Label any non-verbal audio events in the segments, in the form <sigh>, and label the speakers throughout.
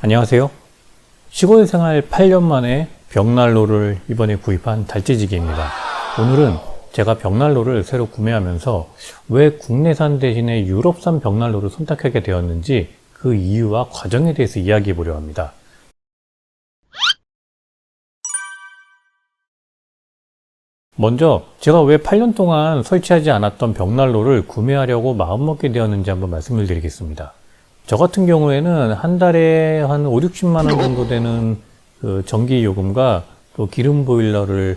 Speaker 1: 안녕하세요. 시골 생활 8년 만에 벽난로를 이번에 구입한 달재지기입니다. 오늘은 제가 벽난로를 새로 구매하면서 왜 국내산 대신에 유럽산 벽난로를 선택하게 되었는지 그 이유와 과정에 대해서 이야기해 보려 합니다. 먼저 제가 왜 8년 동안 설치하지 않았던 벽난로를 구매하려고 마음먹게 되었는지 한번 말씀을 드리겠습니다. 저 같은 경우에는 한 달에 한 5, 60만 원 정도 되는 그 전기 요금과 또 기름 보일러를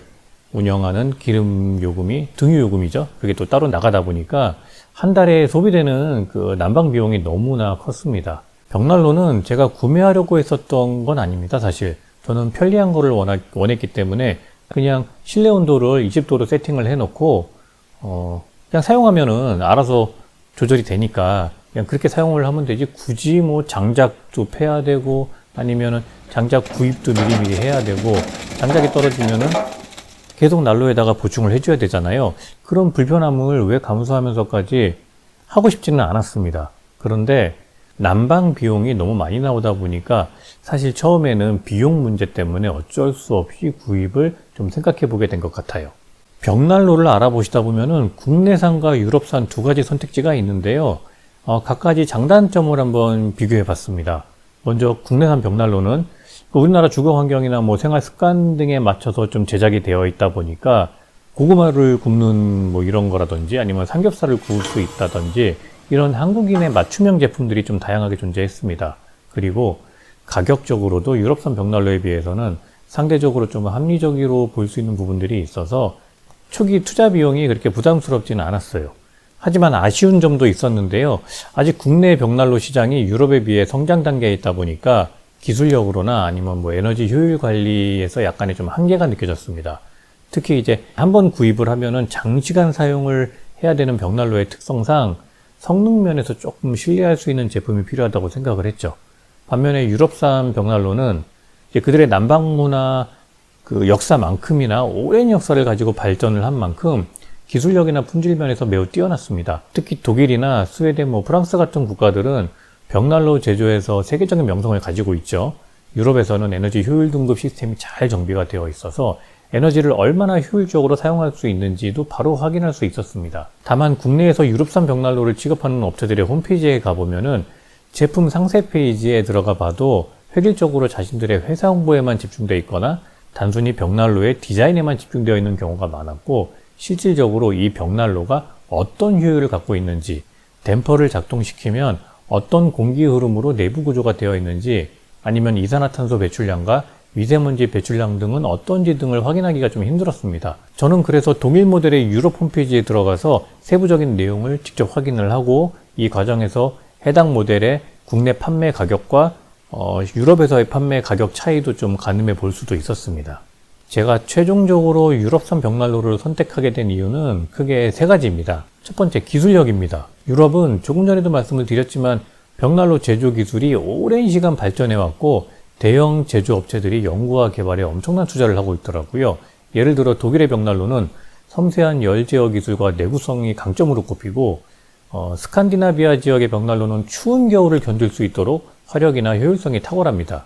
Speaker 1: 운영하는 기름 요금이 등유 요금이죠. 그게 또 따로 나가다 보니까 한 달에 소비되는 그 난방 비용이 너무나 컸습니다. 벽난로는 제가 구매하려고 했었던 건 아닙니다. 사실 저는 편리한 거를 원하, 원했기 때문에 그냥 실내 온도를 20도로 세팅을 해놓고 어, 그냥 사용하면은 알아서 조절이 되니까 그냥 그렇게 사용을 하면 되지 굳이 뭐 장작도 패야 되고 아니면은 장작 구입도 미리미리 해야 되고 장작이 떨어지면은 계속 난로에다가 보충을 해줘야 되잖아요. 그런 불편함을 왜 감수하면서까지 하고 싶지는 않았습니다. 그런데 난방 비용이 너무 많이 나오다 보니까 사실 처음에는 비용 문제 때문에 어쩔 수 없이 구입을 좀 생각해 보게 된 것 같아요. 벽난로를 알아보시다 보면은 국내산과 유럽산 두 가지 선택지가 있는데요. 어, 각가지 장단점을 한번 비교해 봤습니다. 먼저 국내산 벽난로는 그 우리나라 주거 환경이나 뭐 생활 습관 등에 맞춰서 좀 제작이 되어 있다 보니까 고구마를 굽는 뭐 이런 거라든지 아니면 삼겹살을 구울 수 있다든지 이런 한국인의 맞춤형 제품들이 좀 다양하게 존재했습니다. 그리고 가격적으로도 유럽산 벽난로에 비해서는 상대적으로 좀 합리적으로 볼 수 있는 부분들이 있어서 초기 투자 비용이 그렇게 부담스럽지는 않았어요. 하지만 아쉬운 점도 있었는데요. 아직 국내 벽난로 시장이 유럽에 비해 성장 단계에 있다 보니까 기술력으로나 아니면 뭐 에너지 효율 관리에서 약간의 좀 한계가 느껴졌습니다. 특히 이제 한 번 구입을 하면은 장시간 사용을 해야 되는 벽난로의 특성상 성능 면에서 조금 신뢰할 수 있는 제품이 필요하다고 생각을 했죠. 반면에 유럽산 벽난로는 이제 그들의 난방 문화 그 역사만큼이나 오랜 역사를 가지고 발전을 한 만큼 기술력이나 품질 면에서 매우 뛰어났습니다. 특히 독일이나 스웨덴, 뭐 프랑스 같은 국가들은 벽난로 제조에서 세계적인 명성을 가지고 있죠. 유럽에서는 에너지 효율 등급 시스템이 잘 정비가 되어 있어서 에너지를 얼마나 효율적으로 사용할 수 있는지도 바로 확인할 수 있었습니다. 다만 국내에서 유럽산 벽난로를 취급하는 업체들의 홈페이지에 가보면은 제품 상세 페이지에 들어가 봐도 획일적으로 자신들의 회사 홍보에만 집중되어 있거나 단순히 벽난로의 디자인에만 집중되어 있는 경우가 많았고 실질적으로 이 벽난로가 어떤 효율을 갖고 있는지 댐퍼를 작동시키면 어떤 공기 흐름으로 내부 구조가 되어 있는지 아니면 이산화탄소 배출량과 미세먼지 배출량 등은 어떤지 등을 확인하기가 좀 힘들었습니다. 저는 그래서 동일 모델의 유럽 홈페이지에 들어가서 세부적인 내용을 직접 확인을 하고 이 과정에서 해당 모델의 국내 판매 가격과 어, 유럽에서의 판매 가격 차이도 좀 가늠해 볼 수도 있었습니다. 제가 최종적으로 유럽산 벽난로를 선택하게 된 이유는 크게 세 가지입니다. 첫 번째 기술력입니다. 유럽은 조금 전에도 말씀을 드렸지만 벽난로 제조 기술이 오랜 시간 발전해 왔고 대형 제조업체들이 연구와 개발에 엄청난 투자를 하고 있더라고요. 예를 들어 독일의 벽난로는 섬세한 열 제어 기술과 내구성이 강점으로 꼽히고 어, 스칸디나비아 지역의 벽난로는 추운 겨울을 견딜 수 있도록 화력이나 효율성이 탁월합니다.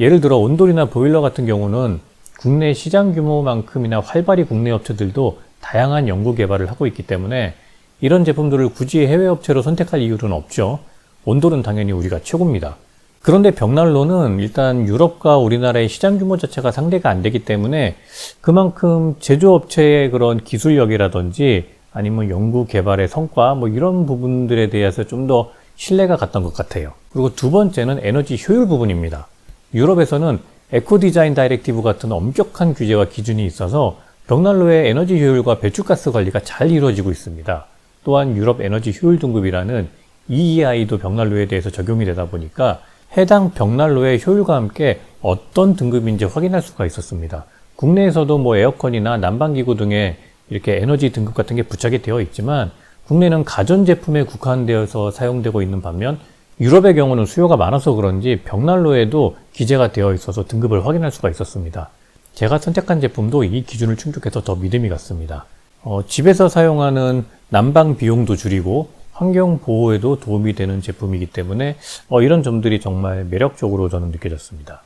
Speaker 1: 예를 들어 온돌이나 보일러 같은 경우는 국내 시장 규모만큼이나 활발히 국내 업체들도 다양한 연구 개발을 하고 있기 때문에 이런 제품들을 굳이 해외 업체로 선택할 이유는 없죠. 온돌은 당연히 우리가 최고입니다. 그런데 벽난로는 일단 유럽과 우리나라의 시장 규모 자체가 상대가 안 되기 때문에 그만큼 제조업체의 그런 기술력이라든지 아니면 연구 개발의 성과 뭐 이런 부분들에 대해서 좀 더 신뢰가 갔던 것 같아요. 그리고 두 번째는 에너지 효율 부분입니다. 유럽에서는 에코 디자인 다이렉티브 같은 엄격한 규제와 기준이 있어서 벽난로의 에너지 효율과 배출가스 관리가 잘 이루어지고 있습니다. 또한 유럽 에너지 효율 등급이라는 EEI도 벽난로에 대해서 적용이 되다 보니까 해당 벽난로의 효율과 함께 어떤 등급인지 확인할 수가 있었습니다. 국내에서도 뭐 에어컨이나 난방기구 등에 이렇게 에너지 등급 같은 게 부착이 되어 있지만 국내는 가전제품에 국한되어서 사용되고 있는 반면 유럽의 경우는 수요가 많아서 그런지 벽난로에도 기재가 되어 있어서 등급을 확인할 수가 있었습니다. 제가 선택한 제품도 이 기준을 충족해서 더 믿음이 갔습니다. 어, 집에서 사용하는 난방 비용도 줄이고 환경 보호에도 도움이 되는 제품이기 때문에 어, 이런 점들이 정말 매력적으로 저는 느껴졌습니다.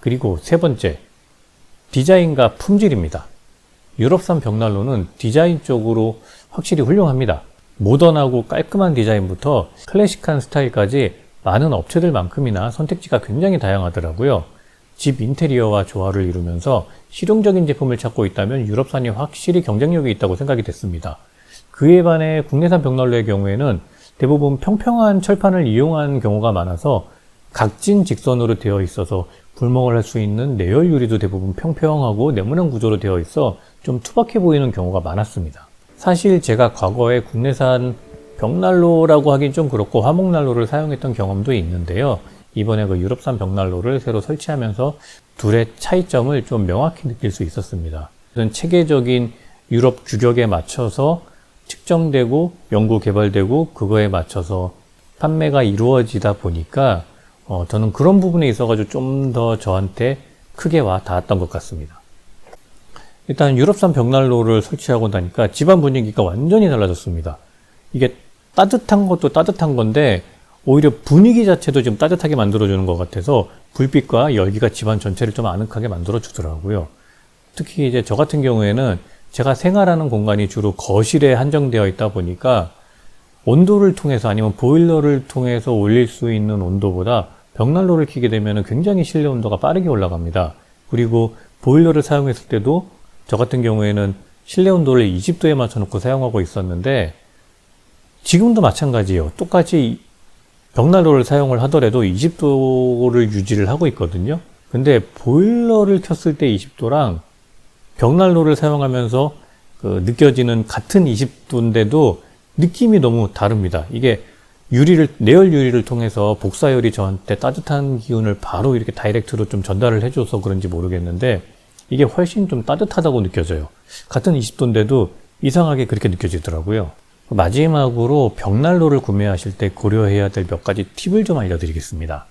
Speaker 1: 그리고 세 번째, 디자인과 품질입니다. 유럽산 벽난로는 디자인 쪽으로 확실히 훌륭합니다. 모던하고 깔끔한 디자인부터 클래식한 스타일까지 많은 업체들만큼이나 선택지가 굉장히 다양하더라고요. 집 인테리어와 조화를 이루면서 실용적인 제품을 찾고 있다면 유럽산이 확실히 경쟁력이 있다고 생각이 됐습니다. 그에 반해 국내산 벽난로의 경우에는 대부분 평평한 철판을 이용한 경우가 많아서 각진 직선으로 되어 있어서 불멍을 할 수 있는 내열 유리도 대부분 평평하고 네모난 구조로 되어 있어 좀 투박해 보이는 경우가 많았습니다. 사실 제가 과거에 국내산 벽난로라고 하긴 좀 그렇고 화목난로를 사용했던 경험도 있는데요. 이번에 그 유럽산 벽난로를 새로 설치하면서 둘의 차이점을 좀 명확히 느낄 수 있었습니다. 이런 체계적인 유럽 규격에 맞춰서 측정되고 연구 개발되고 그거에 맞춰서 판매가 이루어지다 보니까 어, 저는 그런 부분에 있어가지고 좀 더 저한테 크게 와 닿았던 것 같습니다. 일단 유럽산 벽난로를 설치하고 나니까 집안 분위기가 완전히 달라졌습니다. 이게 따뜻한 것도 따뜻한 건데 오히려 분위기 자체도 좀 따뜻하게 만들어주는 것 같아서 불빛과 열기가 집안 전체를 좀 아늑하게 만들어 주더라고요. 특히 이제 저 같은 경우에는 제가 생활하는 공간이 주로 거실에 한정되어 있다 보니까 온도를 통해서 아니면 보일러를 통해서 올릴 수 있는 온도보다 벽난로를 켜게 되면 굉장히 실내 온도가 빠르게 올라갑니다. 그리고 보일러를 사용했을 때도 저 같은 경우에는 실내 온도를 20도에 맞춰놓고 사용하고 있었는데 지금도 마찬가지예요. 똑같이 벽난로를 사용을 하더라도 20도를 유지를 하고 있거든요. 근데 보일러를 켰을 때 20도랑 벽난로를 사용하면서 그 느껴지는 같은 20도인데도 느낌이 너무 다릅니다. 이게 유리를 내열 유리를 통해서 복사열이 저한테 따뜻한 기운을 바로 이렇게 다이렉트로 좀 전달을 해줘서 그런지 모르겠는데 이게 훨씬 좀 따뜻하다고 느껴져요. 같은 20도인데도 이상하게 그렇게 느껴지더라고요. 마지막으로 벽난로를 구매하실 때 고려해야 될 몇 가지 팁을 좀 알려드리겠습니다.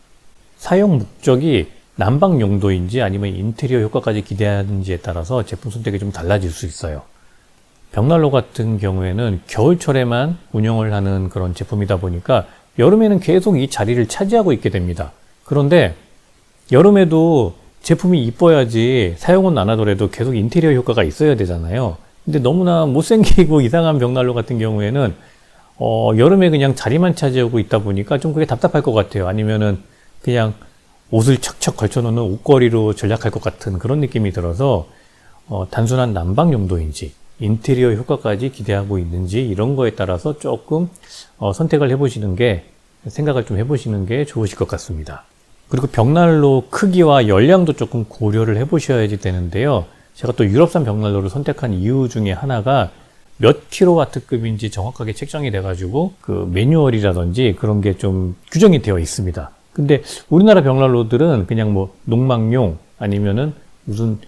Speaker 1: 사용 목적이 난방 용도인지 아니면 인테리어 효과까지 기대하는지에 따라서 제품 선택이 좀 달라질 수 있어요. 벽난로 같은 경우에는 겨울철에만 운영을 하는 그런 제품이다 보니까 여름에는 계속 이 자리를 차지하고 있게 됩니다. 그런데 여름에도 제품이 이뻐야지 사용은 안 하더라도 계속 인테리어 효과가 있어야 되잖아요. 근데 너무나 못생기고 <laughs> 이상한 벽난로 같은 경우에는 어, 여름에 그냥 자리만 차지하고 있다 보니까 좀 그게 답답할 것 같아요. 아니면은 그냥 옷을 척척 걸쳐놓는 옷걸이로 전략할 것 같은 그런 느낌이 들어서 어, 단순한 난방 용도인지 인테리어 효과까지 기대하고 있는지 이런 거에 따라서 조금 어, 선택을 해보시는 게 생각을 좀 해보시는 게 좋으실 것 같습니다. 그리고 벽난로 크기와 열량도 조금 고려를 해 보셔야지 되는데요. 제가 또 유럽산 벽난로를 선택한 이유 중에 하나가 몇 킬로와트급인지 정확하게 책정이 돼가지고 그 매뉴얼이라든지 그런 게 좀 규정이 되어 있습니다. 근데 우리나라 벽난로들은 그냥 뭐 농막용 아니면은 무슨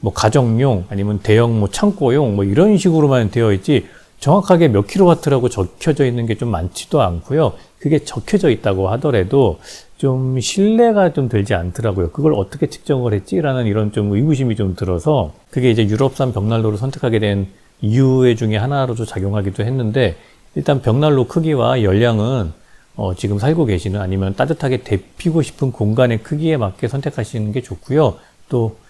Speaker 1: 뭐 가정용 아니면 대형 뭐 창고용 뭐 이런 식으로만 되어 있지 정확하게 몇 킬로와트라고 적혀져 있는 게 좀 많지도 않고요. 그게 적혀져 있다고 하더라도 좀 신뢰가 좀 들지 않더라고요. 그걸 어떻게 측정을 했지라는 이런 좀 의구심이 좀 들어서 그게 이제 유럽산 벽난로를 선택하게 된 이유 중에 하나로도 작용하기도 했는데 일단 벽난로 크기와 열량은 어, 지금 살고 계시는 아니면 따뜻하게 데피고 싶은 공간의 크기에 맞게 선택하시는 게 좋고요. 또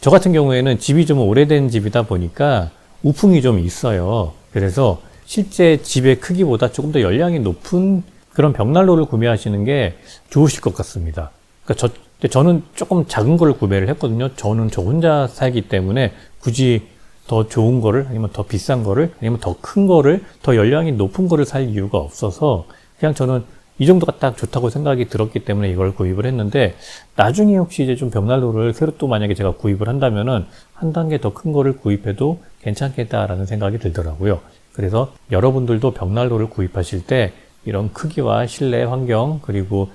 Speaker 1: 저 같은 경우에는 집이 좀 오래된 집이다 보니까 우풍이 좀 있어요. 그래서 실제 집의 크기보다 조금 더 열량이 높은 그런 벽난로를 구매하시는 게 좋으실 것 같습니다. 그러니까 저, 저는 조금 작은 걸 구매를 했거든요. 저는 저 혼자 살기 때문에 굳이 더 좋은 거를 아니면 더 비싼 거를 아니면 더 큰 거를 더 열량이 높은 거를 살 이유가 없어서 그냥 저는 이 정도가 딱 좋다고 생각이 들었기 때문에 이걸 구입을 했는데 나중에 혹시 이제 좀 벽난로를 새로 또 만약에 제가 구입을 한다면은 한 단계 더 큰 거를 구입해도 괜찮겠다라는 생각이 들더라고요. 그래서 여러분들도 벽난로를 구입하실 때 이런 크기와 실내 환경 그리고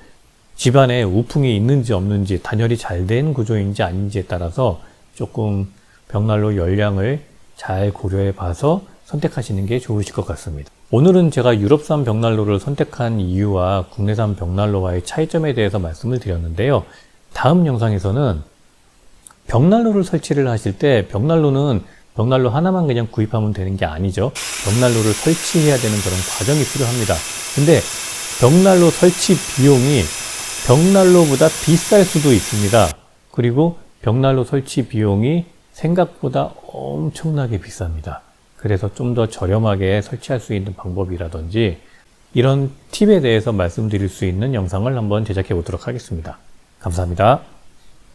Speaker 1: 집안에 우풍이 있는지 없는지 단열이 잘 된 구조인지 아닌지에 따라서 조금 벽난로 열량을 잘 고려해 봐서 선택하시는 게 좋으실 것 같습니다. 오늘은 제가 유럽산 벽난로를 선택한 이유와 국내산 벽난로와의 차이점에 대해서 말씀을 드렸는데요. 다음 영상에서는 벽난로를 설치를 하실 때 벽난로는 벽난로 하나만 그냥 구입하면 되는 게 아니죠. 벽난로를 설치해야 되는 그런 과정이 필요합니다. 근데 벽난로 설치 비용이 벽난로보다 비쌀 수도 있습니다. 그리고 벽난로 설치 비용이 생각보다 엄청나게 비쌉니다. 그래서 좀 더 저렴하게 설치할 수 있는 방법이라든지 이런 팁에 대해서 말씀드릴 수 있는 영상을 한번 제작해 보도록 하겠습니다. 감사합니다.